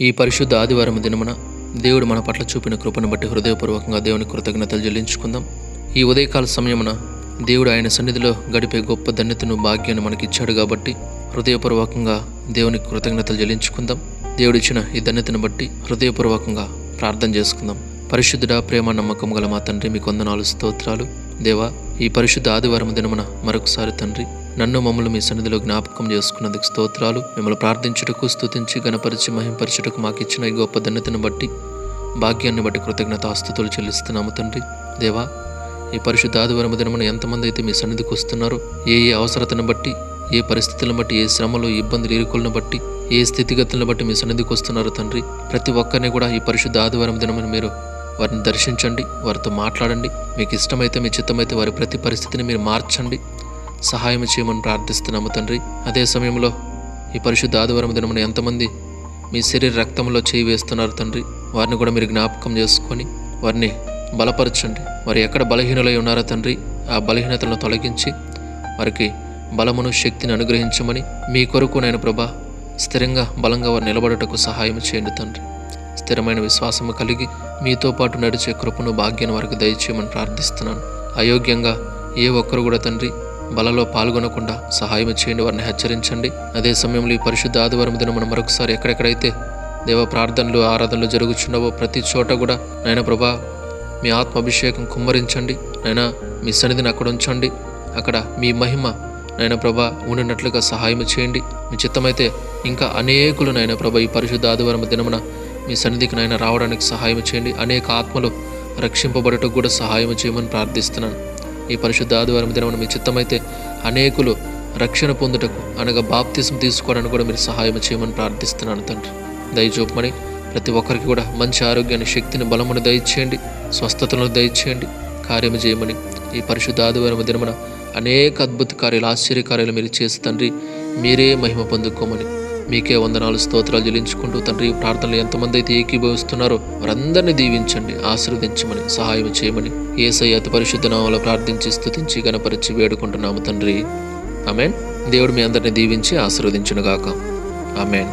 ఈ పరిశుద్ధ ఆదివారం దినమున దేవుడు మన పట్ల చూపిన కృపను బట్టి హృదయపూర్వకంగా దేవుని కృతజ్ఞతలు చెల్లించుకుందాం. ఈ ఉదయకాల సమయమున దేవుడు ఆయన సన్నిధిలో గడిపే గొప్ప ధన్యతను భాగ్యాన్ని మనకి ఇచ్చాడు కాబట్టి హృదయపూర్వకంగా దేవునికి కృతజ్ఞతలు చెల్లించుకుందాం. దేవుడిచ్చిన ఈ ధన్యతను బట్టి హృదయపూర్వకంగా ప్రార్థన చేసుకుందాం. పరిశుద్ధుడ ప్రేమ నమ్మకం గల మా తండ్రి మీకు వందనాలు స్తోత్రాలు. దేవా ఈ పరిశుద్ధ ఆదివారం దినమున మరొకసారి తండ్రి నన్ను మమ్మల్ని మీ సన్నిధిలో జ్ఞాపకం చేసుకున్నందుకు స్తోత్రాలు. మిమ్మల్ని ప్రార్థించుటకు స్తుతించి గణపరిచి మహింపరచుటకు మాకు ఇచ్చిన ఈ గొప్ప ధన్యతను బట్టి భాగ్యాన్ని బట్టి కృతజ్ఞత ఆస్తుతులు చెల్లిస్తున్నాము తండ్రి. దేవా ఈ పరిశుద్ధ ఆదివారం దినమున ఎంతమంది అయితే మీ సన్నిధికి వస్తున్నారో ఏ ఏ అవసరతను బట్టి ఏ పరిస్థితులను బట్టి ఏ శ్రమలు ఇబ్బందులు ఇరుకులను బట్టి ఏ స్థితిగతులను బట్టి మీ సన్నిధికి వస్తున్నారో తండ్రి ప్రతి ఒక్కరిని కూడా ఈ పరిశుద్ధ ఆదివారం దినమున మీరు వారిని దర్శించండి వారితో మాట్లాడండి. మీకు ఇష్టమైతే మీ చిత్తమైతే వారి ప్రతి పరిస్థితిని మీరు మార్చండి. సహాయం చేయమని ప్రార్థిస్తున్నాము తండ్రి. అదే సమయంలో ఈ పరిశుద్ధ ఆదివారం దినమున ఎంతమంది మీ శరీర రక్తంలో చేయి వేస్తున్నారు తండ్రి. వారిని కూడా మీరు జ్ఞాపకం చేసుకొని వారిని బలపరచండి. వారు ఎక్కడ బలహీనులై ఉన్నారో తండ్రి ఆ బలహీనతలను తొలగించి వారికి బలమును శక్తిని అనుగ్రహించమని మీ కొరకు నేను ప్రభా స్థిరంగా బలంగా వారు నిలబడటకు సహాయం చేయండి తండ్రి. స్థిరమైన విశ్వాసము కలిగి మీతో పాటు నడిచే కృపను భాగ్యాన్ని వారికి దయచేయమని ప్రార్థిస్తున్నాను. అయోగ్యంగా ఏ ఒక్కరు కూడా తండ్రి బలలో పాల్గొనకుండా సహాయం చేయండి వారిని హెచ్చరించండి. అదే సమయంలో ఈ పరిశుద్ధ ఆదివారం దిన మనం మరొకసారి ఎక్కడెక్కడైతే దేవ ప్రార్థనలు ఆరాధనలు జరుగుచున్నావో ప్రతి చోట కూడా నాయన ప్రభా మీ ఆత్మ అభిషేకం కుమ్మరించండి. నాయన మీ సన్నిధిని అక్కడ ఉంచండి. అక్కడ మీ మహిమ నాయన ప్రభా ఉండినట్లుగా సహాయం చేయండి. మీ చిత్తమైతే ఇంకా అనేకులు నాయన ప్రభ ఈ పరిశుద్ధ ఆదివారం దినమున మీ సన్నిధికి నాయన రావడానికి సహాయం చేయండి. అనేక ఆత్మలు రక్షింపబడటకు కూడా సహాయం చేయమని ప్రార్థిస్తున్నాను. ఈ పరిశుద్ధ ఆదివారం దినమున మీ చిత్తమైతే అనేకులు రక్షణ పొందుటకు అనగా బాప్తిసం తీసుకోవడానికి కూడా మీరు సహాయం చేయమని ప్రార్థిస్తున్నాను తండ్రి. దయచూపమని ప్రతి ఒక్కరికి కూడా మంచి ఆరోగ్యాన్ని శక్తిని బలమును దయచేయండి స్వస్థతలను దయచేయండి కార్యము చేయమని ఈ పరిశుద్ధ ఆదివారం దినమున అనేక అద్భుత కార్యాలు ఆశ్చర్య కార్యాలు మీరు చేసి తండ్రి మీరే మహిమ పొందుకోమని మీకే వందనాలు స్తోత్రాలు చెల్లించుకుంటూ తండ్రి ప్రార్థనలు ఎంతమంది అయితే ఏకీభవిస్తున్నారో వారందరినీ దీవించండి ఆశీర్వదించమని సహాయం చేయమని ఏసై అతి పరిశుద్ధ నామంలో ప్రార్థించి స్థుతించి గణపరిచి వేడుకుంటున్నాము తండ్రి. ఆమెన్. దేవుడు మీ అందరిని దీవించి ఆశీర్వదించునుగాక. ఆమెన్.